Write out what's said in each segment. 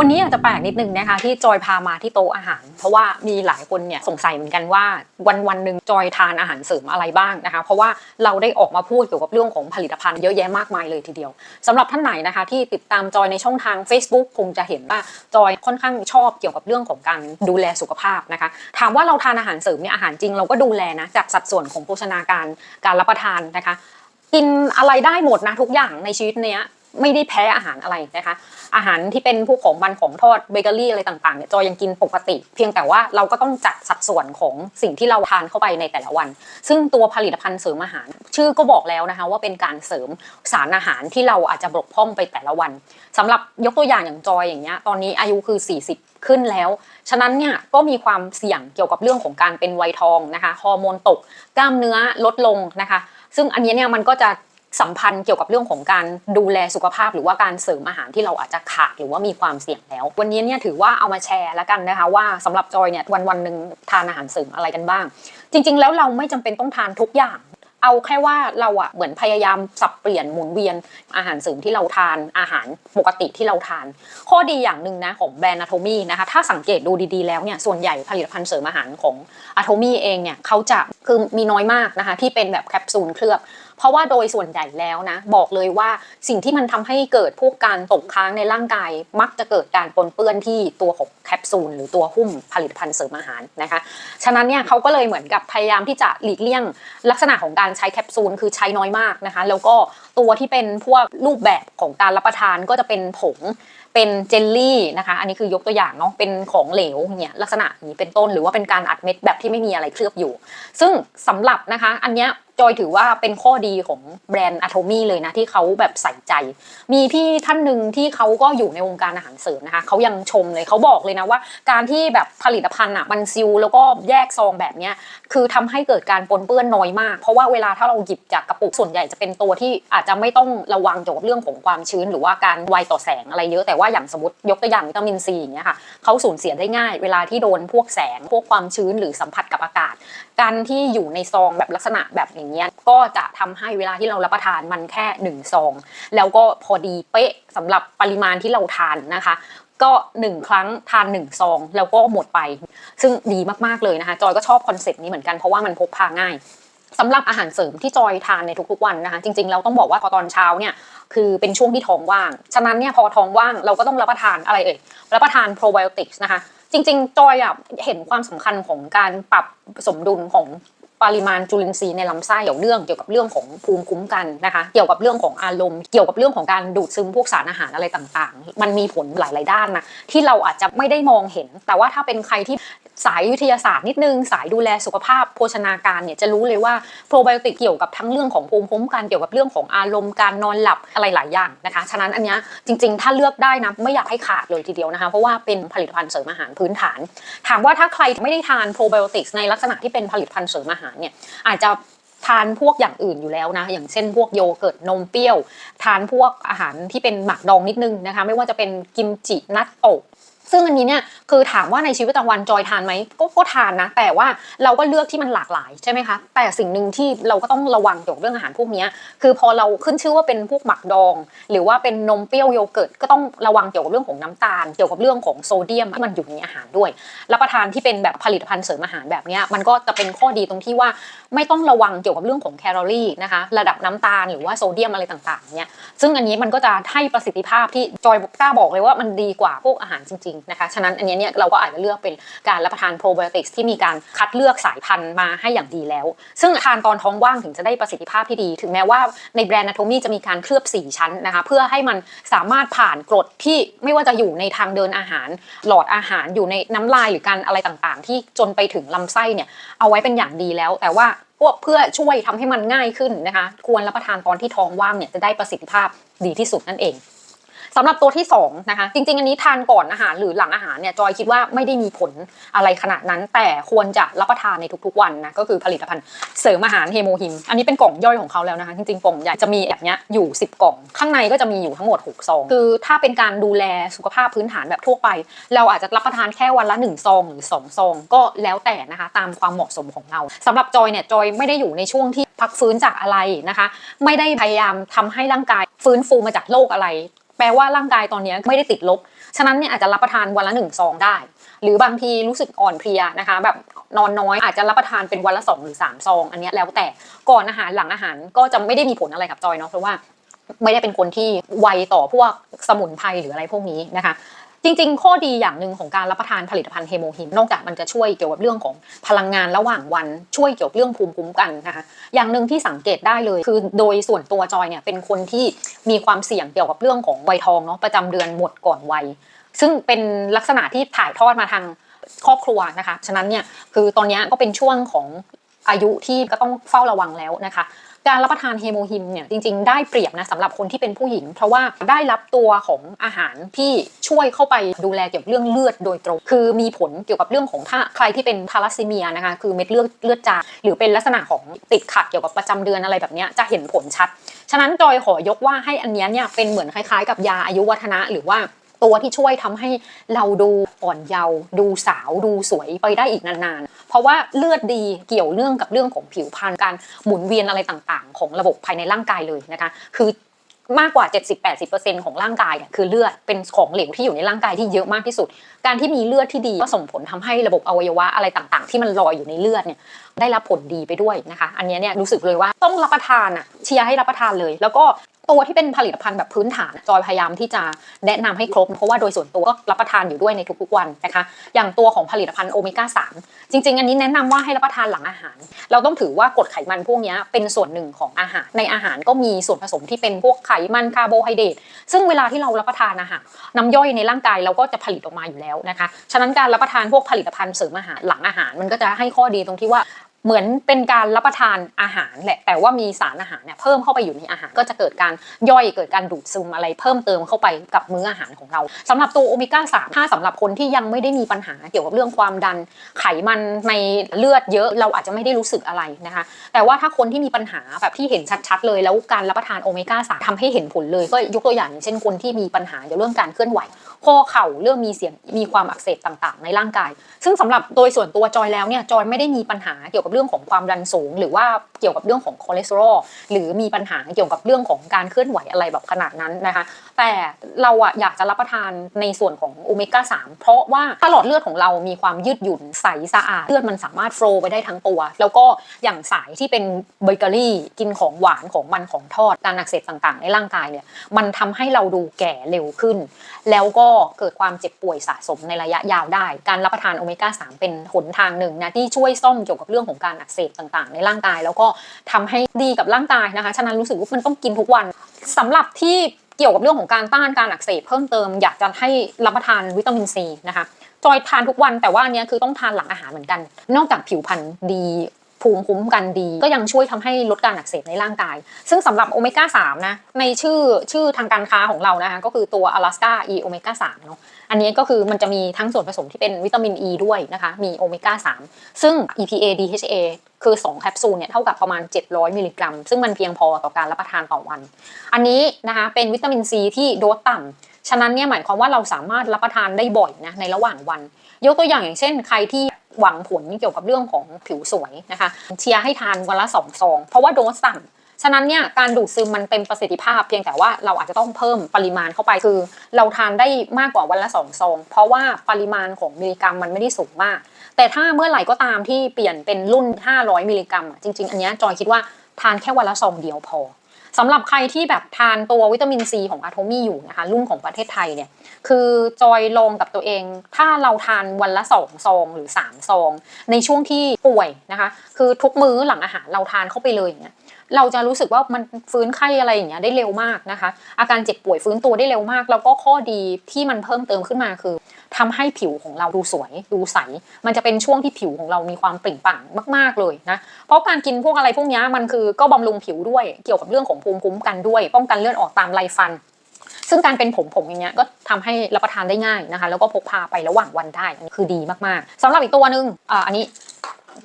วันนี้อาจจะแปลกนิดนึงนะคะที่จอยพามาที่โต๊ะอาหาร เพราะว่ามีหลายคนเนี่ยสงสัยเหมือนกันว่าวันวันหนึ่งจอยทานอาหารเสริมอะไรบ้างนะคะ เพราะว่าเราได้ออกมาพูดเกี่ยวกับเรื่องของผลิตภัณฑ์เยอะแยะมากมายเลยทีเดียวสำหรับท่านไหนนะคะ ที่ติดตามจอยในช่องทาง Facebook คงจะเห็นว่าจอยค่อนข้างชอบเกี่ยวกับเรื่องของการดูแลสุขภาพนะคะ ถามว่าเราทานอาหารเสริมเนี่ยอาหารจริงเราก็ดูแลนะจากสัดส่วนของโภชนาการการรับประทานนะคะ กินอะไรได้หมดนะทุกอย่างในชีวิตเนี้ย ไม่ได้แพ้อาหารอะไรนะคะ อาหารที่เป็นพวกของมันของทอดเบเกอรี่อะไรต่างๆเนี่ยจอยยังกินปกติ เพียงแต่ว่าเราก็ต้องจัดสัดส่วนของสิ่งที่เราทานเข้าไปในแต่ละวัน ซึ่งตัวผลิตภัณฑ์เสริมอาหาร ชื่อก็บอกแล้วนะคะว่าเป็นการเสริมสารอาหารที่เราอาจจะบกพร่องไปแต่ละวันสำหรับยกตัวอย่างอย่างจอยอย่างเงี้ยตอนนี้อายุคือ 40 ขึ้นแล้ว ฉะนั้นเนี่ยก็มีความเสี่ยงเกี่ยวกับเรื่องของการเป็นวัยทองนะคะฮอร์โมนตก กล้ามเนื้อลดลงนะคะ ซึ่งอันนี้เนี่ยมันก็จะ สัมพันธ์เกี่ยวกับเรื่องของการดูแลสุขภาพ หรือว่าการเสริมอาหารที่เราอาจจะขาดหรือว่ามีความเสี่ยงแล้ว วันนี้เนี่ยถือว่าเอามาแชร์แล้วกันนะคะว่าสำหรับจอยเนี่ยวันวันหนึ่งทานอาหารเสริมอะไรกันบ้าง จริง ๆ แล้วเราไม่จำเป็นต้องทานทุกอย่างเอาแค่ว่าเราอะเหมือนพยายามสับเปลี่ยนหมุนเวียนอาหารเสริมที่เราทานอาหารปกติที่เราทาน ข้อดีอย่างหนึ่งนะของแบรนด์ Atomy นะคะถ้าสังเกตดูดีๆแล้วเนี่ยส่วนใหญ่ผลิตภัณฑ์เสริมอาหารของ Atomy เองเนี่ยเขาจะคือมีน้อยมากนะคะที่เป็นแบบแคปซูลเคลือบ เพราะว่าโดยส่วนใหญ่แล้วนะ บอกเลยว่าสิ่งที่มันทำให้เกิดพวกการตกค้างในร่างกาย มักจะเกิดการปนเปื้อนที่ตัวของแคปซูลหรือตัวหุ้มผลิตภัณฑ์เสริมอาหารนะคะฉะนั้นเนี่ยเขาก็เลยเหมือนกับพยายามที่จะหลีกเลี่ยงลักษณะของการใช้แคปซูลคือใช้น้อยมากนะคะแล้วก็ตัวที่เป็นพวกรูปแบบของการรับประทานก็จะเป็นผงเป็นเจลลี่นะคะ อันนี้คือยกตัวอย่างเนาะ เป็นของเหลวเนี่ยลักษณะนี้เป็นต้น หรือว่าเป็นการอัดเม็ดแบบที่ไม่มีอะไรเคลือบอยู่ ซึ่งสำหรับนะคะ อันเนี้ย จอยถือว่าเป็นข้อดีของแบรนด์ Atomy เลยนะที่เขาแบบใส่ใจ มีพี่ท่านหนึ่งที่เขาก็อยู่ในวงการอาหารเสริมนะคะเขายังชมเลยเขาบอกเลยนะว่า การที่แบบผลิตภัณฑ์อะมันซิลแล้วก็แยกซองแบบเนี้ยคือทำให้เกิดการปนเปื้อนน้อยมาก เพราะว่าเวลาถ้าเราหยิบจากกระปุกส่วนใหญ่จะเป็นตัวที่อาจจะไม่ต้องระวังเกี่ยวกับเรื่องของความชื้น หรือว่าการไวต่อแสงอะไรเยอะแต่ว่าอย่างสมมติยกตัวอย่างวิตามินซีอย่างเงี้ยค่ะเขาสูญเสียได้ง่าย เวลาที่โดนพวกแสงพวกความชื้นหรือสัมผัสกับอากาศ การที่อยู่ในซองแบบลักษณะแบบอย่างเงี้ยก็จะทำให้เวลาที่เรารับประทานมันแค่หนึ่งซองแล้วก็พอดีเป๊ะสำหรับปริมาณที่เราทานนะคะก็หนึ่งครั้งทานหนึ่งซองแล้วก็หมดไป ซึ่งดีมากๆเลยนะคะ จอยก็ชอบคอนเซ็ปต์นี้เหมือนกันเพราะว่ามันพกพาง่ายสำหรับอาหารเสริมที่จอยทานในทุกๆวันนะคะ จริงๆเราต้องบอกว่าพอตอนเช้าเนี่ยคือเป็นช่วงที่ท้องว่าง ฉะนั้นเนี่ยพอท้องว่างเราก็ต้องรับประทานอะไรเอ่ยรับประทานโปรไบโอติกส์นะคะ จริง ๆ จอยอะเห็นความสำคัญของการปรับสมดุลของ ปริมาณจุลินทรีย์ในลำไส้เกี่ยวเรื่องเกี่ยวกับเรื่องของภูมิคุ้มกันนะคะ เกี่ยวกับเรื่องของอารมณ์ เกี่ยวกับเรื่องของการดูดซึมพวกสารอาหารอะไรต่างๆ มันมีผลหลาย ๆ ด้านนะที่เราอาจจะไม่ได้มองเห็น แต่ว่าถ้าเป็นใครที่ สายวิทยาศาสตร์นิดนึง สายดูแลสุขภาพโภชนาการเนี่ยจะรู้เลยว่าโปรไบโอติกเกี่ยวกับทั้งเรื่องของภูมิคุ้มกันเกี่ยวกับเรื่องของอารมณ์การนอนหลับอะไรหลายอย่างนะคะฉะนั้นอันนี้จริงๆ ถ้าเลือกได้นะไม่อยากให้ขาดเลยทีเดียวนะคะ เพราะว่าเป็นผลิตภัณฑ์เสริมอาหารพื้นฐาน ถามว่าถ้าใครไม่ได้ทานโปรไบโอติกในลักษณะที่เป็นผลิตภัณฑ์เสริมอาหารเนี่ยอาจจะทานพวกอย่างอื่นอยู่แล้วนะ อย่างเช่นพวกโยเกิร์ตนมเปรี้ยว ทานพวกอาหารที่เป็นหมักดองนิดนึงนะคะ ไม่ว่าจะเป็นกิมจินัตโตะ ซึ่งอันนี้เนี่ยคือถามว่าในชีวิตประจำวันจอยทานไหมก็ก็ทานนะ แต่ว่าเราก็เลือกที่มันหลากหลายใช่ไหมคะแต่สิ่งหนึ่งที่เราก็ต้องระวังเกี่ยวกับเรื่องอาหารพวกนี้คือพอเราขึ้นชื่อว่าเป็นพวกหมักดอง หรือว่าเป็นนมเปรี้ยวโยเกิร์ตก็ต้องระวังเกี่ยวกับเรื่องของน้ำตาล เกี่ยวกับเรื่องของโซเดียมที่มันอยู่ในอาหารด้วยรับประทานที่เป็นแบบผลิตภัณฑ์เสริมอาหารแบบนี้มันก็จะเป็นข้อดีตรงที่ว่าไม่ต้องระวังเกี่ยวกับเรื่องของแคลอรี่นะคะระดับน้ำตาลหรือว่าโซเดียมอะไรต่างๆเนี่ยซึ่งอันนี้มันก็จะให้ประสิทธิภาพที่จอยกล้าบอกเลยว่ามันดีกว่าพวกอาหารจริงนะคะ ฉะนั้นอันนี้เนี่ยเราก็อาจจะเลือกเป็นการรับประทานโปรไบโอติกส์ที่มีการคัดเลือกสายพันธุ์มาให้อย่างดีแล้ว ซึ่งทานตอนท้องว่างถึงจะได้ประสิทธิภาพที่ดี ถึงแม้ว่าในแบรนด์นาโทมี่จะมีการเคลือบ4ชั้นนะคะ เพื่อให้มันสามารถผ่านกรดที่ไม่ว่าจะอยู่ในทางเดินอาหาร หลอดอาหารอยู่ในน้ำลายหรือการอะไรต่างๆ ที่จนไปถึงลำไส้เนี่ยเอาไว้เป็นอย่างดีแล้ว แต่ว่าพวกเพื่อช่วยทำให้มันง่ายขึ้นนะคะ ควรรับประทานตอนที่ท้องว่างเนี่ยจะได้ประสิทธิภาพดีที่สุดนั่นเอง สำหรับตัวที่2นะคะจริงๆ อันนี้ทานก่อนอาหารหรือหลังอาหารเนี่ยจอยคิดว่าไม่ได้มีผลอะไรขนาดนั้น แต่ควรจะรับประทานในทุกๆวันนะก็คือผลิตภัณฑ์เสริมอาหารเฮโมฮิม อันนี้เป็นกล่องย่อยของเขาแล้วนะคะจริงๆกล่องใหญ่จะมีแบบเนี้ยอยู่ 10 กล่อง ข้างในก็จะมีอยู่ทั้งหมด6ซองคือถ้าเป็นการดูแลสุขภาพพื้นฐานแบบทั่วไป เราอาจจะรับประทานแค่วันละ1ซองหรือ2ซองก็แล้วแต่นะคะตามความเหมาะสมของเราสำหรับจอยเนี่ยจอยไม่ได้อยู่ในช่วงที่พักฟื้นจากอะไรนะคะ ไม่ได้พยายามทำให้ร่างกายฟื้นฟูมาจากโรคอะไร แปลว่าร่างกายตอนนี้ไม่ได้ติดลบ ฉะนั้นเนี่ยอาจจะรับประทานวันละหนึ่งซองได้ หรือบางทีรู้สึกอ่อนเพลียนะคะ แบบนอนน้อยอาจจะรับประทานเป็นวันละสองหรือสามซอง อันนี้แล้วแต่ก่อนอาหารหลังอาหารก็จะไม่ได้มีผลอะไรกับจอยเนาะเพราะว่าไม่ได้เป็นคนที่ไวต่อพวกสมุนไพรหรืออะไรพวกนี้นะคะ จริง ๆ ข้อดีอย่างหนึ่งของการรับประทานผลิตภัณฑ์เฮโมฮิน นอกจากมันจะช่วยเกี่ยวกับเรื่องของพลังงานระหว่างวันช่วยเกี่ยวกับเรื่องภูมิคุ้มกันนะคะอย่างหนึ่งที่สังเกตได้เลยคือโดยส่วนตัวจอยเนี่ยเป็นคนที่มีความเสี่ยงเกี่ยวกับเรื่องของวัยทองเนาะประจำเดือนหมดก่อนวัย ซึ่งเป็นลักษณะที่ถ่ายทอดมาทางครอบครัวนะคะ ฉะนั้นเนี่ยคือตอนนี้ก็เป็นช่วงของอายุที่ก็ต้องเฝ้าระวังแล้วนะคะ การรับประทานเฮโมฮิมเนี่ยจริง ๆ ได้เปรียบนะสำหรับคนที่เป็นผู้หญิง เพราะว่าได้รับตัวของอาหารที่ช่วยเข้าไปดูแลเกี่ยวกับเรื่องเลือดโดยตรง คือมีผลเกี่ยวกับเรื่องของถ้าใครที่เป็นทาลัสซีเมียนะคะคือเม็ดเลือดเลือดจางหรือเป็นลักษณะของติดขัดเกี่ยวกับประจำเดือนอะไรแบบนี้จะเห็นผลชัด ฉะนั้นจอยขอยกว่าให้อันเนี้ยเนี่ยเป็นเหมือนคล้ายๆ กับยาอายุวัฒนะหรือว่าตัวที่ช่วยทำให้เราดูอ่อนเยาว์ดูสาวดูสวยไปได้อีกนานๆ เพราะว่าเลือดดีเกี่ยวเนื่องกับเรื่องของผิวพรรณการหมุนเวียนอะไรต่างๆ ของระบบภายในร่างกายเลยนะคะ คือมากกว่า 70-80%ของร่างกายเนี่ยคือเลือดเป็นของเหลวที่อยู่ในร่างกายที่เยอะมากที่สุด การที่มีเลือดที่ดีก็ส่งผลทำให้ระบบอวัยวะอะไรต่างๆ ที่มันลอยอยู่ในเลือดเนี่ยได้รับผลดีไปด้วยนะคะ อันนี้เนี่ยรู้สึกเลยว่าต้องรับประทานอะเชียร์ให้รับประทานเลย แล้วก็ ตัวที่เป็นผลิตภัณฑ์แบบพื้นฐานจอยพยายามที่จะแนะนำให้ครบ เพราะว่าโดยส่วนตัวก็รับประทานอยู่ด้วยในทุกๆวันนะคะ อย่างตัวของผลิตภัณฑ์โอเมก้า3จริง ๆ อันนี้แนะนำว่าให้รับประทานหลังอาหาร เราต้องถือว่ากรดไขมันพวกนี้เป็นส่วนหนึ่งของอาหาร ในอาหารก็มีส่วนผสมที่เป็นพวกไขมันคาร์โบไฮเดรตซึ่งเวลาที่เรารับประทานอาหารน้ำย่อยในร่างกายเราก็จะผลิตออกมาอยู่แล้วนะคะฉะนั้นการรับประทานพวกผลิตภัณฑ์เสริมอาหารหลังอาหารมันก็จะให้ข้อดีตรงที่ว่า เหมือนเป็นการรับประทานอาหารแหละแต่ว่ามีสารอาหารเนี่ยเพิ่มเข้าไปอยู่ในอาหารก็จะเกิดการย่อยเกิดการดูดซึมอะไรเพิ่มเติมเข้าไปกับมื้ออาหารของเราสำหรับตัวโอเมก้า3ถ้าสำหรับคนที่ยังไม่ได้มีปัญหาเกี่ยวกับเรื่องความดันไขมันในเลือดเยอะเราอาจจะไม่ได้รู้สึกอะไรนะคะ แต่ว่าถ้าคนที่มีปัญหาแบบที่เห็นชัดๆ เลยแล้วการรับประทานโอเมก้า3ทำให้เห็นผลเลยก็ยกตัวอย่างเช่นคนที่มีปัญหาเกี่ยวเรื่องการเคลื่อนไหว ข้อเข่าเรื่องมีเสียงมีความอักเสบต่างๆ ในร่างกาย ซึ่งสำหรับโดยส่วนตัวจอยแล้วเนี่ยจอยไม่ได้มีปัญหาเกี่ยวกับเรื่องของความดันสูง หรือว่าเกี่ยวกับเรื่องของคอเลสเตอรอลหรือมีปัญหาเกี่ยวกับเรื่องของการเคลื่อนไหวอะไรแบบขนาดนั้นนะคะ แต่เราอะอยากจะรับประทานในส่วนของโอเมก้า3เพราะว่าถ้าหลอดเลือดของเรามีความยืดหยุ่นใสสะอาดเลือดมันสามารถโฟลไปได้ทั้งตัว แล้วก็อย่างสายที่เป็นเบเกอรี่กินของหวานของมันของทอดการอักเสบต่างๆ ในร่างกายเนี่ยมันทำให้เราดูแก่เร็วขึ้น แล้วก็เกิดความเจ็บป่วยสะสมในระยะยาวได้ การรับประทานโอเมก้า 3 เป็นหนทางหนึ่งนะที่ช่วยซ่อมเกี่ยวกับเรื่องของการอักเสบต่างๆ ในร่างกาย แล้วก็ทำให้ดีกับร่างกายนะคะ ฉะนั้นรู้สึกว่ามันต้องกินทุกวันสำหรับที่เกี่ยวกับเรื่องของการต้านการอักเสบเพิ่มเติม อยากจะให้รับประทานวิตามินซีนะคะจอยทานทุกวันแต่ว่าอันเนี้ยคือต้องทานหลังอาหารเหมือนกัน นอกจากผิวพรรณดี ภูมิคุ้มกันดี ก็ยังช่วยทำให้ลดการอักเสบในร่างกาย ซึ่งสำหรับโอเมก้า3นะในชื่อชื่อทางการค้าของเรานะคะก็คือตัว Alaska E โอเมก้า3เนาะอันนี้ก็คือมันจะมีทั้งส่วนผสมที่เป็นวิตามิน E ด้วยนะคะมีโอเมก้า3ซึ่ง EPA DHA คือ 2 แคปซูลเนี่ยเท่ากับประมาณ 700 มิลลิกรัม ซึ่งมันเพียงพอต่อการรับประทานต่อวัน อันนี้นะคะเป็นวิตามินซีที่โดสต่ำฉะนั้นเนี่ยหมายความว่าเราสามารถรับประทานได้บ่อยนะในระหว่างวัน ยกตัวอย่างอย่างเช่น ใครที่ หวังผลเกี่ยวกับเรื่องของผิวสวยนะคะเชียร์ให้ทานวันละสองซอง เพราะว่าโดสต่ำฉะนั้นเนี่ยการดูดซึมมันเต็มประสิทธิภาพเพียงแต่ว่าเราอาจจะต้องเพิ่มปริมาณเข้าไปคือ เราทานได้มากกว่าวันละสองซอง เพราะว่าปริมาณของมิลลิกรัมมันไม่ได้สูงมาก แต่ถ้าเมื่อไหร่ก็ตามที่เปลี่ยนเป็นรุ่น 500 มิลลิกรัมจริง ๆ อันเนี้ยจอยคิดว่า ทานแค่วันละซองเดียวพอสำหรับใครที่แบบทานตัววิตามินซีของอะโทมี่อยู่นะคะรุ่นของประเทศไทยเนี่ยคือจอยลองกับตัวเอง ถ้าเราทานวันละสองซองหรือสามซอง ในช่วงที่ป่วยนะคะคือทุกมื้อหลังอาหารเราทานเข้าไปเลยอย่างเงี้ยเราจะรู้สึกว่ามันฟื้นไข้อะไรอย่างเงี้ยได้เร็วมากนะคะ อาการเจ็บป่วยฟื้นตัวได้เร็วมาก แล้วก็ข้อดีที่มันเพิ่มเติมขึ้นมาคือ ทำให้ผิวของเราดูสวยดูใส มันจะเป็นช่วงที่ผิวของเรามีความเปล่งปลั่งมากๆเลยนะ เพราะการกินพวกอะไรพวกนี้มันคือก็บำรุงผิวด้วยเกี่ยวกับเรื่องของภูมิคุ้มกันด้วย ป้องกันเลือดออกตามไรฟัน ซึ่งการเป็นผมผมอย่างเงี้ยก็ทำให้รับประทานได้ง่ายนะคะ แล้วก็พกพาไประหว่างวันได้คือดีมากๆสำหรับอีกตัวหนึ่งอ่าอันนี้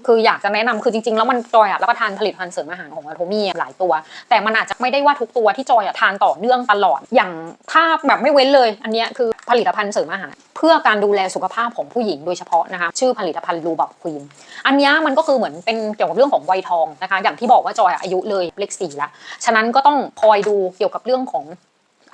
คืออยากจะแนะนำคือจริงๆ แล้วมันจอยอะรับประทานผลิตภัณฑ์เสริมอาหารของอะโทมี่หลายตัว แต่มันอาจจะไม่ได้ว่าทุกตัวที่จอยอะทานต่อเนื่องตลอดอย่างถ้าแบบไม่เว้นเลย อันเนี้ยคือผลิตภัณฑ์เสริมอาหาร พื่อการดูแลสุขภาพของผู้หญิงโดยเฉพาะนะคะชื่อผลิตภัณฑ์รูบับควีนอันนี้มันก็คือเหมือนเป็นเกี่ยวกับเรื่องของวัยทองนะคะ อย่างที่บอกว่าจอยอายุเลยเลขสี่ละฉะนั้นก็ต้องคอยดูเกี่ยวกับเรื่องของ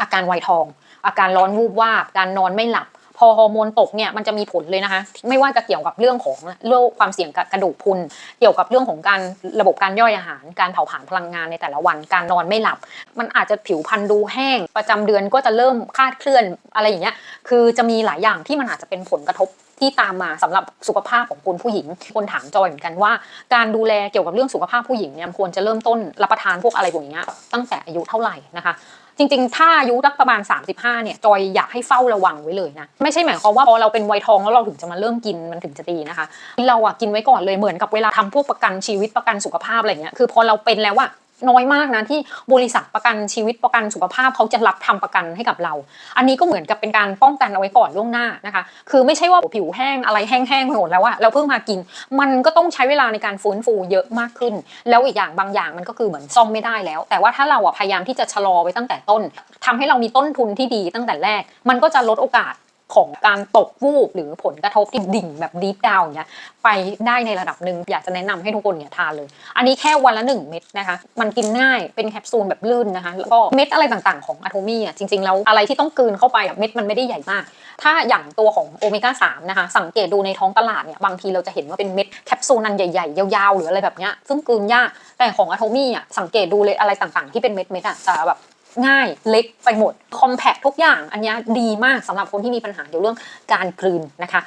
อาการวัยทอง อาการร้อนวูบวาบการนอนไม่หลับ พอฮอร์โมนตกเนี่ยมันจะมีผลเลยนะคะ ไม่ว่าจะเกี่ยวกับเรื่องของโรคความเสี่ยงกับกระดูกพุน เกี่ยวกับเรื่องของการระบบการย่อยอาหาร การเผาผลาญพลังงานในแต่ละวัน การนอนไม่หลับ มันอาจจะผิวพรรณดูแห้ง ประจำเดือนก็จะเริ่มคลาดเคลื่อนอะไรอย่างเงี้ย คือจะมีหลายอย่างที่มันอาจจะเป็นผลกระทบ ที่ตามมาสำหรับสุขภาพของคุณผู้หญิง คนถามจอยเหมือนกันว่า การดูแลเกี่ยวกับเรื่องสุขภาพผู้หญิงเนี่ยควรจะเริ่มต้นรับประทานพวกอะไรพวกนี้ตั้งแต่อายุเท่าไหร่นะคะจริงๆ ถ้าอายุรักประมาณ 35 เนี่ย จอยอยากให้เฝ้าระวังไว้เลยนะ ไม่ใช่หมายความว่าพอเราเป็นวัยทองแล้วเราถึงจะมาเริ่มกินมันถึงจะดีนะคะ เราอะกินไว้ก่อนเลยเหมือนกับเวลาทำพวกประกันชีวิตประกันสุขภาพอะไรเงี้ย คือพอเราเป็นแล้วอะ น้อยมากนะที่บริษัทประกันชีวิตประกันสุขภาพเขาจะรับทำประกันให้กับเรา อันนี้ก็เหมือนกับเป็นการป้องกันเอาไว้ก่อนล่วงหน้านะคะ คือไม่ใช่ว่าผิวแห้งอะไรแห้งๆไปหมดแล้วอะเราเพิ่งมากิน มันก็ต้องใช้เวลาในการฟื้นฟูเยอะมากขึ้น แล้วอีกอย่างบางอย่างมันก็คือเหมือนซ่อมไม่ได้แล้ว แต่ว่าถ้าเราอะพยายามที่จะชะลอไว้ตั้งแต่ต้นทำให้เรามีต้นทุนที่ดีตั้งแต่แรก มันก็จะลดโอกาส ของการตกวูบหรือผลกระทบที่ดิ่งแบบดีฟดาวน์เนี่ยไปได้ในระดับหนึ่งอยากจะแนะนำให้ทุกคนเนี่ยทานเลย อันนี้แค่วันละ 1 เม็ดนะคะ มันกินง่ายเป็นแคปซูลแบบลื่นนะคะ แล้วก็เม็ดอะไรต่างๆของอะโทมี่อะจริงๆแล้วอะไรที่ต้องกืนเข้าไปอะเม็ดมันไม่ได้ใหญ่มาก ถ้าอย่างตัวของโอเมก้า3นะคะ สังเกตดูในท้องตลาดเนี่ยบางทีเราจะเห็นว่าเป็นเม็ดแคปซูลนันใหญ่ๆ ยาวๆ หรืออะไรแบบเนี้ยซึ่งกืนยากแต่ของอะโทมี่อะสังเกตดูเลยอะไรต่างๆ ที่เป็นเม็ดเม็ดๆอะจะแบบ ง่ายเล็กไปหมดคอมแพคทุกอย่างอันนี้ดีมากสำหรับคนที่มีปัญหาเกี่ยวเรื่องการกลืนนะคะ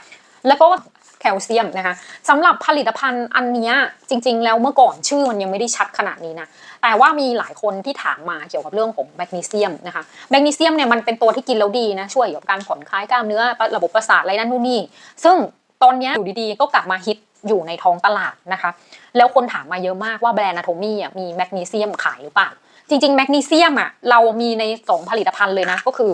แล้วก็แคลเซียมนะคะสำหรับผลิตภัณฑ์อันนี้จริง ๆ แล้วเมื่อก่อนชื่อมันยังไม่ได้ชัดขนาดนี้นะแต่ว่ามีหลายคนที่ถามมาเกี่ยวกับเรื่องของแมกนีเซียมนะคะแมกนีเซียมเนี่ยมันเป็นตัวที่กินแล้วดีนะช่วยกับการผ่อนคลายกล้ามเนื้อระบบประสาทอะไรนั่นนู่นนี่ซึ่งตอนนี้อยู่ดีๆก็กลับมาฮิต อยู่ในท้องตลาดนะคะ แล้วคนถามมาเยอะมากว่าแบรนด์อะโทมี่มีแมกนีเซียมขายหรือเปล่า จริงๆแมกนีเซียมอะเรามีในสองผลิตภัณฑ์เลยนะก็คือ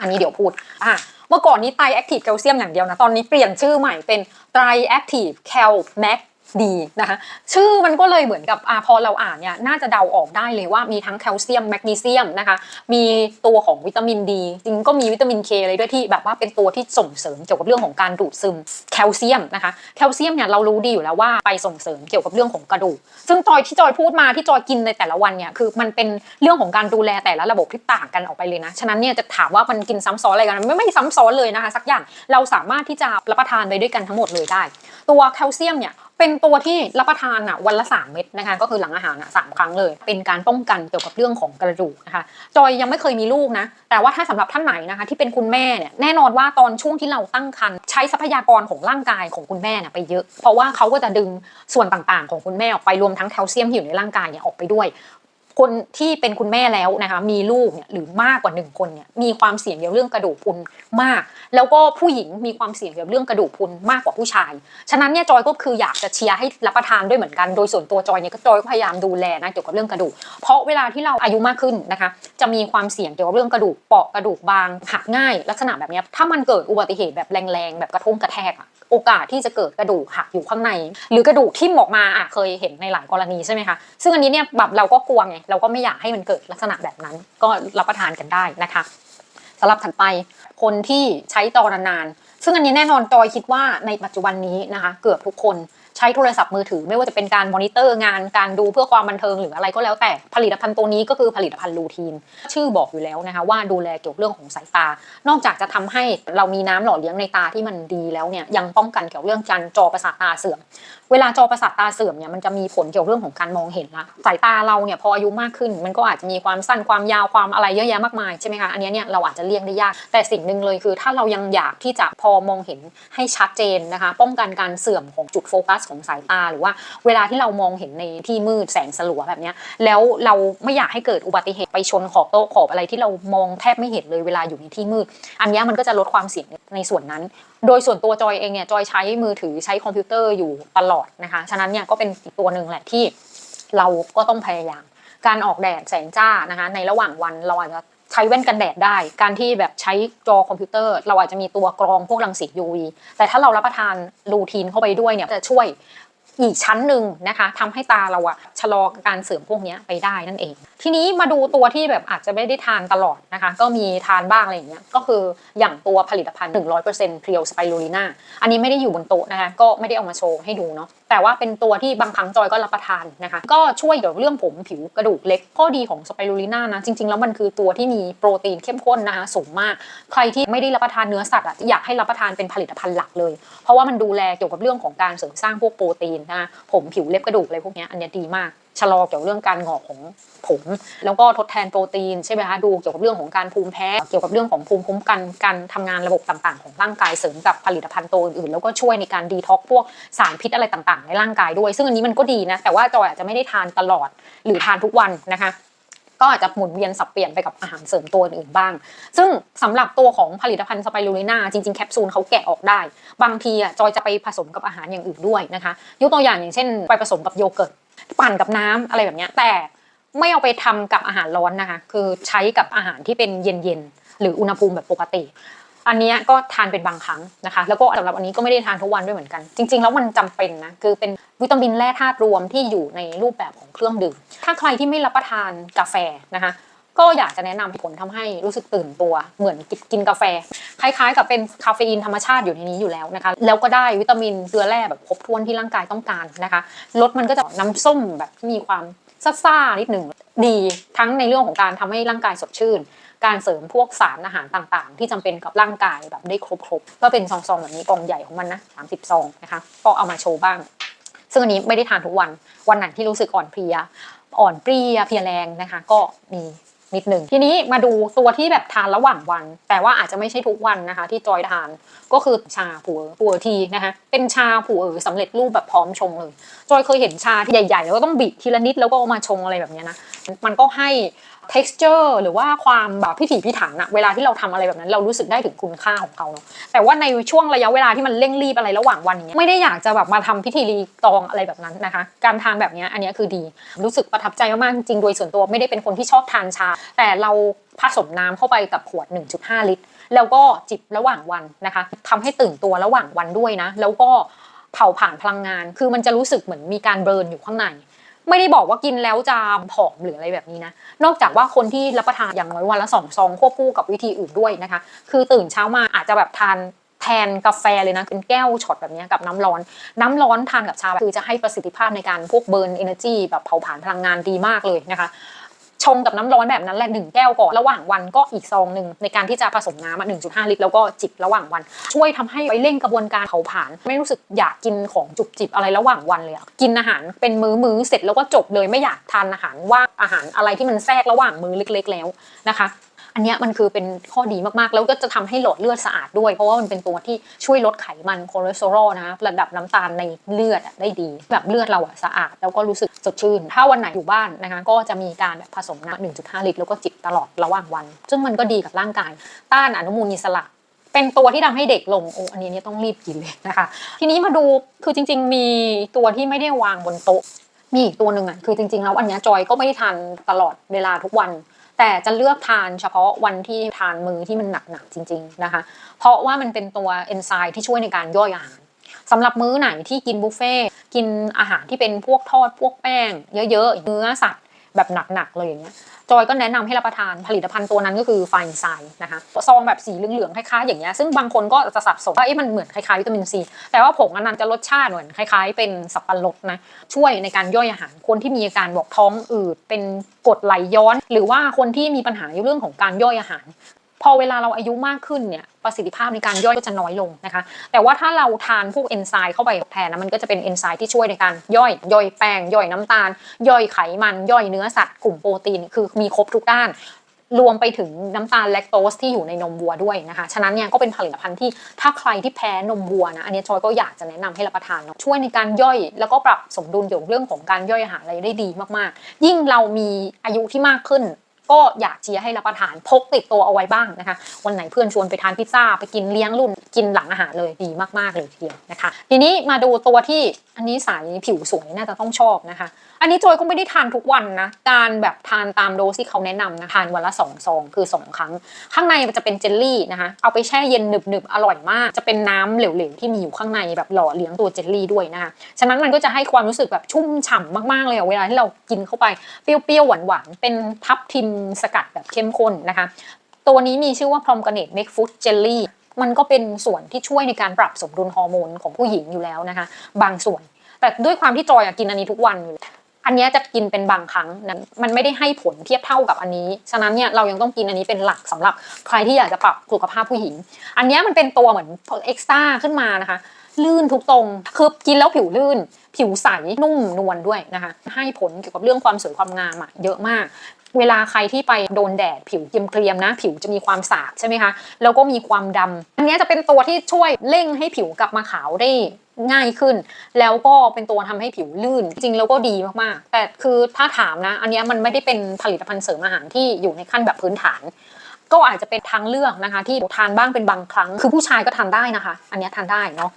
อันนี้เดี๋ยวพูดอะเมื่อก่อนนี้ไตรแอคทีฟแคลเซียมอย่างเดียวนะ ตอนนี้เปลี่ยนชื่อใหม่เป็นไตรแอคทีฟแคลแมก ดีนะคะชื่อมันก็เลยเหมือนกับอพอเราอ่านเนี่ยน่าจะเดาออกได้เลยว่ามีทั้งแคลเซียมแมกนีเซียมนะคะมีตัวของวิตามินดีจริงก็มีวิตามินเคเลยด้วยที่แบบว่าเป็นตัวที่ส่งเสริมเกี่ยวกับเรื่องของการดูดซึมแคลเซียมนะคะแคลเซียมเนี่ยเรารู้ดีอยู่แล้วว่าไปส่งเสริมเกี่ยวกับเรื่องของกระดูกซึ่งจอยที่จอยพูดมาที่จอยกินในแต่ละวันเนี่ยคือมันเป็นเรื่องของการดูแลแต่ละระบบที่ต่างกันออกไปเลยนะฉะนั้นเนี่ยจะถามว่ามันกินซ้ำซ้อนอะไรกันไม่ไม่ซ้ำซ้อนเลยนะคะสักอย่างเราสามารถที่จะรับประทานไปด้วยกันทั้งหมดเลยได้ ตัวแคลเซียมเนี่ยเป็นตัวที่รับประทานอะวันละ 3 เม็ดนะคะก็คือหลังอาหารอะสามครั้งเลย เป็นการป้องกันเกี่ยวกับเรื่องของกระดูกนะคะจอยยังไม่เคยมีลูกนะ แต่ว่าถ้าสำหรับท่านไหนนะคะที่เป็นคุณแม่เนี่ยแน่นอนว่าตอนช่วงที่เราตั้งครรภ์ใช้ทรัพยากรของร่างกายของคุณแม่เนี่ยไปเยอะ เพราะว่าเขาก็จะดึงส่วนต่างๆ ของคุณแม่ออกไปรวมทั้งแคลเซียมที่อยู่ในร่างกายเนี่ยออกไปด้วย คนที่เป็นคุณแม่แล้วนะคะมีลูกเนี่ยหรือมากกว่าหนึ่งคนเนี่ยมีความเสี่ยงเกี่ยวกับเรื่องกระดูกพรุนมาก แล้วก็ผู้หญิงมีความเสี่ยงเกี่ยวกับเรื่องกระดูกพรุนมากกว่าผู้ชาย ฉะนั้นเนี่ยจอยก็คืออยากจะเชียร์ให้รับประทานด้วยเหมือนกัน โดยส่วนตัวจอยเนี่ยก็จอยก็พยายามดูแลนะเกี่ยวกับเรื่องกระดูก เพราะเวลาที่เราอายุมากขึ้นนะคะจะมีความเสี่ยงเกี่ยวกับเรื่องกระดูกเปราะกระดูกบางหักง่าย ลักษณะแบบนี้ถ้ามันเกิดอุบัติเหตุแบบแรงๆแบบกระทงกระแทกอะโอกาสที่จะเกิดกระดูกหักอยู่ข้างใน หรือกระดูกทิ่มออกมาอะเคยเห็นในหลายกรณีใช่ไหมคะซึ่งอันนี้เนี่ยแบบเราก็กลัวไงเราก็ไม่อยากให้มันเกิดลักษณะแบบนั้น ก็รับประทานกันได้นะคะสำหรับถัดไปคนที่ใช้จอนานๆซึ่งอันนี้แน่นอนจอยคิดว่าในปัจจุบันนี้นะคะ เกือบทุกคน ใช้โทรศัพท์มือถือ ไม่ว่าจะเป็นการมอนิเตอร์งานการดูเพื่อความบันเทิงหรืออะไรก็แล้วแต่ผลิตภัณฑ์ตัวนี้ก็คือผลิตภัณฑ์ลูทีน ชื่อบอกอยู่แล้วนะคะว่าดูแลเกี่ยวกับเรื่องของสายตา นอกจากจะทำให้เรามีน้ำหล่อเลี้ยงในตาที่มันดีแล้วเนี่ยยังป้องกันเกี่ยวกับเรื่องการจอประสาทตาเสื่อม เวลาจอประสาทตาเสื่อมเนี่ยมันจะมีผลเกี่ยวกับเรื่องของการมองเห็นละสายตาเราเนี่ยพออายุมากขึ้น มันก็อาจจะมีความสั้นความยาวความอะไรเยอะแยะมากมายใช่ไหมคะอันนี้เนี่ยเราอาจจะเลี่ยงได้ยาก แต่สิ่งหนึ่งเลยคือ ถ้าเรายังอยากที่จะพอมองเห็นให้ชัดเจนนะคะ ป้องกันการเสื่อมของจุดโฟกัสของสายตาหรือว่าเวลาที่เรามองเห็นในที่มืดแสงสลัวแบบนี้แล้วเราไม่อยากให้เกิดอุบัติเหตุไปชนขอบโต๊ะขอบอะไรที่เรามองแทบไม่เห็นเลยเวลาอยู่ในที่มืด อันนี้มันก็จะลดความเสี่ยงในส่วนนั้น โดยส่วนตัวจอยเองเนี่ยจอยใช้มือถือใช้คอมพิวเตอร์อยู่ตลอดนะคะฉะนั้นเนี่ยก็เป็นอีกตัวหนึ่งแหละที่เราก็ต้องพยายามการออกแดดแสงจ้านะคะในระหว่างวันเราอาจจะ ใช้แว่นกันแดดได้ การที่แบบใช้จอคอมพิวเตอร์ เราอาจจะมีตัวกรองพวกรังสี UV แต่ถ้าเรารับประทานรูทีนเข้าไปด้วยเนี่ยจะช่วย อีกชั้นหนึ่งนะคะทำให้ตาเราอะชะลอการเสื่อมพวกนี้ไปได้นั่นเอง ทีนี้มาดูตัวที่แบบอาจจะไม่ได้ทานตลอดนะคะ ก็มีทานบ้างอะไรอย่างเงี้ยก็คืออย่างตัวผลิตภัณฑ์ 100%เพียวสไปรูลิน่าอันนี้ไม่ได้อยู่บนโต๊ะนะคะ ก็ไม่ได้เอามาโชว์ให้ดูเนาะแต่ว่าเป็นตัวที่บางครั้งจอยก็รับประทานนะคะ ก็ช่วยเกี่ยวกับเรื่องผมผิวกระดูกเล็กข้อดีของสไปรูลิน่านะจริง ๆ แล้วมันคือตัวที่มีโปรตีนเข้มข้นนะคะสูงมาก ใครที่ไม่ได้รับประทานเนื้อสัตว์อะอยากให้รับประทานเป็นผลิตภัณฑ์หลักเลย เพราะว่ามันดูแลเกี่ยวกับเรื่องของการเสริมสร้างพวกโปรตีนนะผมผิวเล็บกระดูกอะไรพวกนี้อันนี้ดีมากชะลอเกี่ยวกับเรื่องการงอกของผม แล้วก็ทดแทนโปรตีนใช่ไหมคะดูเกี่ยวกับเรื่องของการภูมิแพ้ เกี่ยวกับเรื่องของภูมิคุ้มกันการทำงานระบบต่างๆ ของร่างกายเสริมกับผลิตภัณฑ์ตัวอื่นๆแล้วก็ช่วยในการดีท็อกพวกสารพิษอะไรต่างๆ ในร่างกายด้วย ซึ่งอันนี้มันก็ดีนะแต่ว่าจอยอาจจะไม่ได้ทานตลอดหรือทานทุกวันนะคะ ก็อาจจะหมุนเวียนสับเปลี่ยนไปกับอาหารเสริมตัวอื่นบ้าง ซึ่งสำหรับตัวของผลิตภัณฑ์สไปรูลิน่าจริงๆแคปซูลเขาแกะออกได้ บางทีอะจอยจะไปผสมกับอาหารอย่างอื่นด้วยนะคะยกตัวอย่างอย่างเช่น ไปผสมกับโยเกิร์ตปั่นกับน้ำอะไรแบบนี้แต่ไม่เอาไปทำกับอาหารร้อนนะคะ คือใช้กับอาหารที่เป็นเย็นๆ หรืออุณหภูมิแบบปกติ อันนี้ก็ทานเป็นบางครั้งนะคะ แล้วก็สำหรับอันนี้ก็ไม่ได้ทานทุกวันด้วยเหมือนกัน จริง ๆ แล้วมันจำเป็นนะคือเป็นวิตามินแร่ธาตุรวมที่อยู่ในรูปแบบของเครื่องดื่ม ถ้าใครที่ไม่รับประทานกาแฟนะคะก็อยากจะแนะนำผลทำให้รู้สึกตื่นตัวเหมือนกินกินกาแฟ คล้ายๆ กับเป็นคาเฟอีนธรรมชาติอยู่ในนี้อยู่แล้วนะคะแล้วก็ได้วิตามินเกลือแร่แบบครบถ้วนที่ร่างกายต้องการนะคะรสมันก็จะน้ำส้มแบบที่มีความซ่าๆนิดหนึ่งดีทั้งในเรื่องของการทำให้ร่างกายสดชื่น การเสริมพวกสารอาหารต่างๆ ที่จำเป็นกับร่างกายแบบได้ครบๆก็เป็นซองๆแบบนี้กล่องใหญ่ของมันนะ30ซองนะคะก็เอามาโชว์บ้าง ซึ่งอันนี้ไม่ได้ทานทุกวันวันไหนที่รู้สึกอ่อนเพลียอ่อนเปรียเพลียแรงนะคะ ก็มีนิดหนึ่งทีนี้มาดูตัวที่แบบทานระหว่างวัน แต่ว่าอาจจะไม่ใช่ทุกวันนะคะ ที่จอยทานก็คือชาผัวผัวทีนะคะเป็นชาผัวสำเร็จรูปแบบพร้อมชงเลย จอยเคยเห็นชาที่ใหญ่ๆ แล้วก็ต้องบีบทีละนิดแล้วก็เอามาชงอะไรแบบนี้นะ มันก็ให้ texture หรือว่าความแบบพิถีพิถันอะเวลาที่เราทำอะไรแบบนั้น เรารู้สึกได้ถึงคุณค่าของเขาเนาะแต่ว่าในช่วงระยะเวลาที่มันเร่งรีบอะไรระหว่างวันอย่างเงี้ยไม่ได้อยากจะแบบมาทำพิธีรีตองอะไรแบบนั้นนะคะ การทานแบบนี้อันนี้คือดี รู้สึกประทับใจมากๆจริงโดยส่วนตัวไม่ได้เป็นคนที่ชอบทานชา แต่เราผสมน้ำเข้าไปกับขวด 1.5 ลิตร แล้วก็จิบระหว่างวันนะคะทำให้ตื่นตัวระหว่างวันด้วยนะ แล้วก็เผาผ่านพลังงาน คือมันจะรู้สึกเหมือนมีการเบิร์นอยู่ข้างใน ไม่ได้บอกว่ากินแล้วจะผอมหรืออะไรแบบนี้นะ นอกจากว่าคนที่รับประทานอย่างน้อยวันละสองซองควบคู่กับวิธีอื่นด้วยนะคะ คือตื่นเช้ามาอาจจะแบบทานแทนกาแฟเลยนะเป็นแก้วช็อตแบบนี้กับน้ำร้อน น้ำร้อนทานกับชาแบบคือจะให้ประสิทธิภาพในการพวกเบิร์นเอเนอร์จีแบบเผาผลาญพลังงานดีมากเลยนะคะ ชงกับน้ำร้อนแบบนั้นแหละหนึ่งแก้วก่อนระหว่างวันก็อีกซองหนึ่งในการที่จะผสมน้ำอะ1.5 ลิตรแล้วก็จิบระหว่างวัน ช่วยทำให้ไปเร่งกระบวนการเผาผลาญไม่รู้สึกอยากกินของจุบจิบอะไรระหว่างวันเลยกินอาหารเป็นมื้อมื้อเสร็จแล้วก็จบเลยไม่อยากทานอาหารว่าอาหารอะไรที่มันแทรกระหว่างมื้อเล็ก ๆ แล้วนะคะ อันนี้มันคือเป็นข้อดีมากๆ แล้วก็จะทำให้หลอดเลือดสะอาดด้วย เพราะว่ามันเป็นตัวที่ช่วยลดไขมันคอเลสเตอรอลนะระดับน้ำตาลในเลือดได้ดี แบบเลือดเราอะสะอาด แล้วก็รู้สึกสดชื่น ถ้าวันไหนอยู่บ้านนะคะก็จะมีการแบบผสมน้ำ1.5 ลิตร แล้วก็จิบตลอดระหว่างวัน ซึ่งมันก็ดีกับร่างกาย ต้านอนุมูลอิสระเป็นตัวที่ทำให้เด็กลงโอ้อันนี้เนี่ยต้องรีบกินเลยนะคะ ทีนี้มาดูคือจริง ๆ มีตัวที่ไม่ได้วางบนโต๊ะมีอีกตัวหนึ่งอะคือจริงๆแล้วอันนี้จอยก็ไม่ได้ทานตลอดเวลาทุกวัน แต่จะเลือกทานเฉพาะวันที่ทานมือที่มันหนักๆจริง ๆนะคะ เพราะว่ามันเป็นตัวเอนไซม์ที่ช่วยในการย่อยอาหารสำหรับมื้อไหนที่กินบุฟเฟ่ต์กินอาหารที่เป็นพวกทอดพวกแป้ง เยอะๆเนื้อสัตว์ แบบหนักๆเลยอย่างเงี้ยจอยก็แนะนำให้รับประทานผลิตภัณฑ์ตัวนั้นก็คือไฟน์ไซน์นะคะซองแบบสีเหลืองๆคล้ายๆอย่างเงี้ยซึ่งบางคนก็จะสับสนว่าเอ๊ะมันเหมือนคล้ายๆวิตามินซีแต่ว่าผงอันนั้นจะรสชาติเหมือนคล้าย ๆ เป็นสับปะรดนะช่วยในการย่อยอาหารคนที่มีอาการบอกท้องอืดเป็นกดไหลย้อน หรือว่าคนที่มีปัญหาเรื่องของการย่อยอาหาร พอเวลาเราอายุมากขึ้นเนี่ยประสิทธิภาพในการย่อยก็จะน้อยลงนะคะ แต่ว่าถ้าเราทานพวกเอนไซม์เข้าไปแทนนะมันก็จะเป็นเอนไซม์ที่ช่วยในการย่อยย่อยแป้งย่อยน้ำตาล ย่อยไขมัน ย่อยเนื้อสัตว์กลุ่มโปรตีนคือมีครบทุกด้านรวมไปถึงน้ำตาลแลคโตสที่อยู่ในนมวัวด้วยนะคะ ฉะนั้นเนี่ยก็เป็นผลิตภัณฑ์ที่ถ้าใครที่แพ้นมวัวนะ อันนี้จอยก็อยากจะแนะนำให้รับประทานเนาะ ช่วยในการย่อยแล้วก็ปรับสมดุลเกี่ยวกับเรื่องของการย่อยอาหารอะไรได้ดีมากๆ ยิ่งเรามีอายุที่มากขึ้น ก็อยากเชียร์ให้รับประทานพกติดตัวเอาไว้บ้างนะคะ วันไหนเพื่อนชวนไปทานพิซซ่าไปกินเลี้ยงรุ่นกินหลังอาหารเลยดีมากๆเลยทีเดียวนะคะ ทีนี้มาดูตัวที่อันนี้สายผิวสวยน่าจะต้องชอบนะคะ อันนี้จอยก็ไม่ได้ทานทุกวันนะการแบบทานตามโดสที่เขาแนะนำนะทานวันละ2ซองคือ 2 ครั้ง ข้างในมันจะเป็นเจลลี่นะคะ เอาไปแช่เย็นหนึบๆอร่อยมาก จะเป็นน้ำเหลวๆที่มีอยู่ข้างในแบบหล่อเลี้ยงตัวเจลลี่ด้วยนะคะฉะนั้นมันก็จะให้ความรู้สึกแบบชุ่มฉ่ำมากๆเลยเวลาที่เรากินเข้าไปเปรี้ยวๆหวานๆเป็นทับทิมสกัดแบบเข้มข้นนะคะ ตัวนี้มีชื่อว่าพรอมก a เนตเมกฟูดเจลลี่มันก็เป็นส่วนที่ช่วยในการปรับสมดุลฮอร์โมนของผู้หญิงอยู่แล้วนะคะ บางส่วน แต่ด้วยความที่จอยอกินอันนี้ทุกวันอยู่แล้วอันนี้จะกินเป็นบางครั้งนะมันไม่ได้ให้ผลเทียบเท่ากับอันนี้ ฉะนั้นเนี่ยเรายังต้องกินอันนี้เป็นหลักสำหรับใครที่อยากจะปรับสุขภาพผู้หญิง อันนี้มันเป็นตัวเหมือนเอ็กซ์ต้าขึ้นมานะคะ ลื่นทุกตรง คือกินแล้วผิวลื่น ผิวใส นุ่มนวลด้วยนะคะ ให้ผลเกี่ยวกับเรื่องความสวยความงามอะเยอะมาก เวลาใครที่ไปโดนแดดผิวเกรียมๆนะ ผิวจะมีความสาบใช่ไหมคะ แล้วก็มีความดำอันนี้จะเป็นตัวที่ช่วยเร่งให้ผิวกลับมาขาวได้ง่ายขึ้น แล้วก็เป็นตัวทำให้ผิวลื่น จริงแล้วก็ดีมากๆ แต่คือถ้าถามนะ อันนี้มันไม่ได้เป็นผลิตภัณฑ์เสริมอาหารที่อยู่ในขั้นแบบพื้นฐานก็อาจจะเป็นทางเลือกนะคะ ที่ทานบ้างเป็นบางครั้ง คือผู้ชายก็ทานได้นะคะ อันนี้ทานได้เนาะ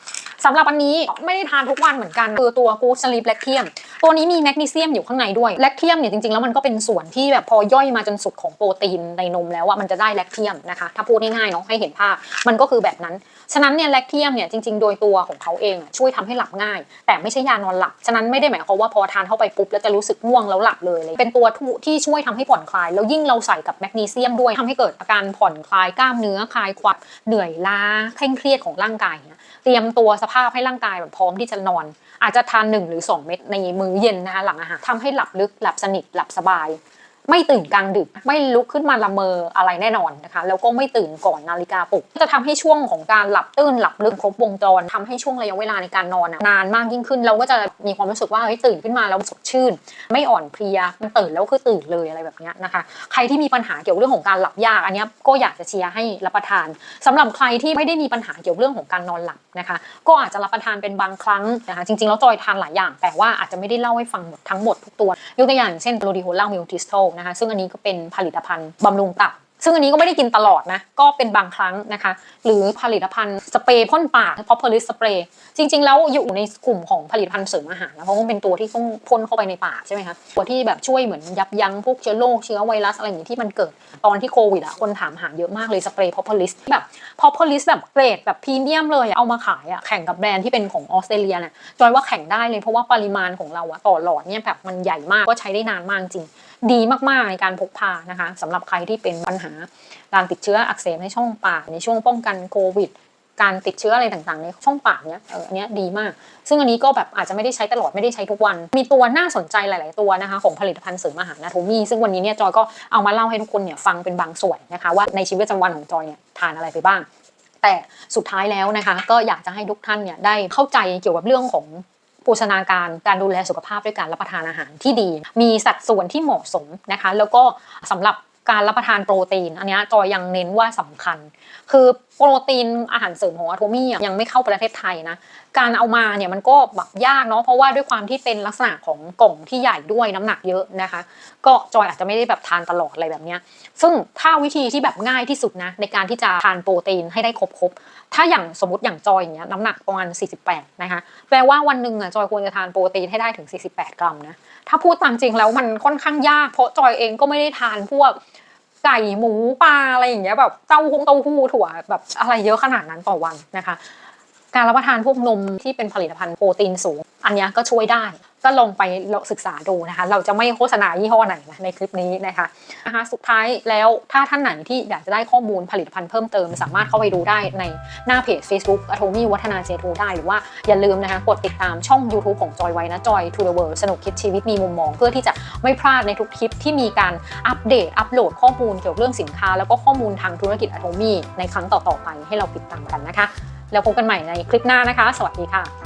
สำหรับอันนี้ไม่ได้ทานทุกวันเหมือนกัน คือตัวกูสลีปแลคเทียม ตัวนี้มีแมกนีเซียมอยู่ข้างในด้วยแลคเทียมเนี่ยจริงๆแล้วมันก็เป็นส่วนที่แบบพอย่อยมาจนสุดของโปรตีนในนมแล้วอะมันจะได้แลคเทียมนะคะถ้าพูดง่ายๆเนาะให้เห็นภาพมันก็คือแบบนั้น ฉะนั้นเนี่ยแลคเทียมเนี่ยจริงๆ โดยตัวของเขาเองช่วยทำให้หลับง่าย แต่ไม่ใช่ยานอนหลับฉะนั้นไม่ได้หมายความว่าพอทานเข้าไปปุ๊บแล้วจะรู้สึกง่วงแล้วหลับเลยเลย เป็นตัวที่ช่วยทำให้ผ่อนคลาย แล้วยิ่งเราใส่กับแมกนีเซียมด้วยทำให้เกิดอาการผ่อนคลายกล้ามเนื้อคลายความเหนื่อยล้าเคร่งเครียดของร่างกาย เตรียมตัวสภาพให้ร่างกายแบบพร้อมที่จะนอน อาจจะทาน1หรือ 2 เม็ดในมื้อเย็นนะคะหลังอาหารทำให้หลับลึกหลับสนิทหลับสบาย ไม่ตื่นกลางดึก ไม่ลุกขึ้นมาละเมออะไรแน่นอนนะคะ แล้วก็ไม่ตื่นก่อนนาฬิกาปลุก จะทำให้ช่วงของการหลับตื่นหลับลึกครบวงจรทำให้ช่วงระยะเวลาในการนอนนานมากยิ่งขึ้น เราก็จะมีความรู้สึกว่าเฮ้ยตื่นขึ้นมาแล้วสดชื่น ไม่อ่อนเพลียมันตื่นแล้วคือตื่นเลยอะไรแบบนี้นะคะ ใครที่มีปัญหาเกี่ยวกับเรื่องของการหลับยากอันนี้ก็อยากจะเชียร์ให้รับประทานสำหรับใครที่ไม่ได้มีปัญหาเกี่ยวกับเรื่องของการนอนหลับนะคะ ก็อาจจะรับประทานเป็นบางครั้งนะคะจริงๆแล้วจอยทานหลายอย่าง แต่ว่าอาจจะไม่ได้เล่าให้ฟังหมดทั้งหมดทุกตัวยกตัวอย่างเช่นโรดิโฮล่ามิลทิสโตนะคะ ซึ่งอันนี้ก็เป็นผลิตภัณฑ์บำรุงตับซึ่งอันนี้ก็ไม่ได้กินตลอดนะ ก็เป็นบางครั้งนะคะ หรือผลิตภัณฑ์สเปรย์พ่นปาก Propolis Spray จริง ๆ แล้วอยู่ในกลุ่มของผลิตภัณฑ์เสริมอาหารนะ เพราะมันเป็นตัวที่ต้องพ่นเข้าไปในปากใช่ไหมคะ ตัวที่แบบช่วยเหมือนยับยั้งพวกเชื้อโรคเชื้อไวรัสอะไรอย่างนี้ที่มันเกิดตอนที่โควิดอะคนถามหาเยอะมากเลยสเปรย์ Propolis แบบ Propolis แบบเกรดแบบพรีเมียมเลยเอามาขายอะแข่งกับแบรนด์ที่เป็นของออสเตรเลียเนี่ยจอยว่าแข่งได้เลยเพราะว่าปริมาณของเราอะต่อหลอดเนี่ยแบบมันใหญ่มากก็ใช้ได้นานมากจริง ดีมากๆในการพกพานะคะสำหรับใครที่เป็นปัญหาการติดเชื้ออักเสบในช่องปากในช่วงป้องกันโควิด การติดเชื้ออะไรต่างๆ ในช่องปากเนี้ยเอออันเนี้ยดีมาก ซึ่งอันนี้ก็แบบอาจจะไม่ได้ใช้ตลอดไม่ได้ใช้ทุกวัน มีตัวน่าสนใจหลาย ๆ ตัวนะคะของผลิตภัณฑ์เสริมอาหารนาโทมี่ซึ่งวันนี้เนี่ยจอยก็เอามาเล่าให้ทุกคนเนี่ยฟังเป็นบางส่วนนะคะว่าในชีวิตประจำวันของจอยเนี่ยทานอะไรไปบ้างแต่สุดท้ายแล้วนะคะ ก็อยากจะให้ทุกท่านเนี่ยได้เข้าใจเกี่ยวกับเรื่องของ โภชนาการการดูแลสุขภาพด้วยการรับประทานอาหารที่ดี มีสัดส่วนที่เหมาะสมนะคะ แล้วก็สำหรับการรับประทานโปรตีน อันนี้จอยยังเน้นว่าสำคัญ คือโปรตีนอาหารเสริมของอะโทมี่ยังไม่เข้าประเทศไทยนะ การเอามาเนี่ยมันก็แบบยากเนาะเพราะว่าด้วยความที่เป็นลักษณะของกล่องที่ใหญ่ด้วยน้ำหนักเยอะนะคะ ก็จอยอาจจะไม่ได้แบบทานตลอดอะไรแบบเนี้ยซึ่งถ้าวิธีที่แบบง่ายที่สุดนะในการที่จะทานโปรตีนให้ได้ครบๆถ้าอย่างสมมติอย่างจอยอย่างเงี้ยน้ำหนักประมาณ 48 นะคะแปลว่าวันหนึ่งอะจอยควรจะทานโปรตีนให้ได้ถึง 48 กรัมนะถ้าพูดตามจริงแล้วมันค่อนข้างยากเพราะจอยเองก็ไม่ได้ทานพวก ไก่หมูปลาอะไรอย่างเงี้ยแบบเต้าหู้เต้าหู้ถั่วแบบอะไรเยอะขนาดนั้นต่อวันนะคะ การรับประทานพวกนมที่เป็นผลิตภัณฑ์โปรตีนสูง อันนี้ก็ช่วยได้ ก็ลงไปศึกษาดูนะคะ เราจะไม่โฆษณายี่ห้อไหนนะในคลิปนี้นะคะนะคะ สุดท้ายแล้วถ้าท่านไหนที่อยากจะได้ข้อมูลผลิตภัณฑ์เพิ่มเติม สามารถเข้าไปดูได้ในหน้าเพจ Facebook a t o m y วัฒนาเจทูได้หรือว่าอย่าลืมนะคะกดติดตามช่อง YouTube ของจอยไว้นะจอย To the World สนุกคิดชีวิตมีมุมมอง เพื่อที่จะไม่พลาดในทุกคลิปที่มีการอัปเดตอัปโหลดข้อมูลเกี่ยวกับเรื่องสินค้า แล้วก็ข้อมูลทางธุรกิจอะโทมี่ในครั้งต่อๆไปให้เราติดตามกันนะคะ แล้วพบกันใหม่ในคลิปหน้านะคะ สวัสดีค่ะ